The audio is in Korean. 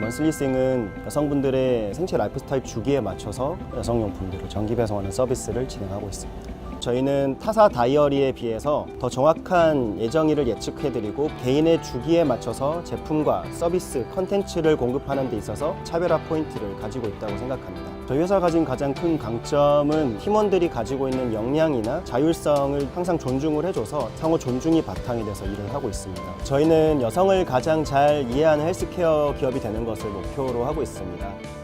먼슬리싱은 여성분들의 생체 라이프 스타일 주기에 맞춰서 여성용품들을 정기 배송하는 서비스를 진행하고 있습니다. 저희는 타사 다이어리에 비해서 더 정확한 예정일을 예측해드리고 개인의 주기에 맞춰서 제품과 서비스, 컨텐츠를 공급하는 데 있어서 차별화 포인트를 가지고 있다고 생각합니다. 저희 회사가 가진 가장 큰 강점은 팀원들이 가지고 있는 역량이나 자율성을 항상 존중을 해줘서 상호 존중이 바탕이 돼서 일을 하고 있습니다. 저희는 여성을 가장 잘 이해하는 헬스케어 기업이 되는 것을 목표로 하고 있습니다.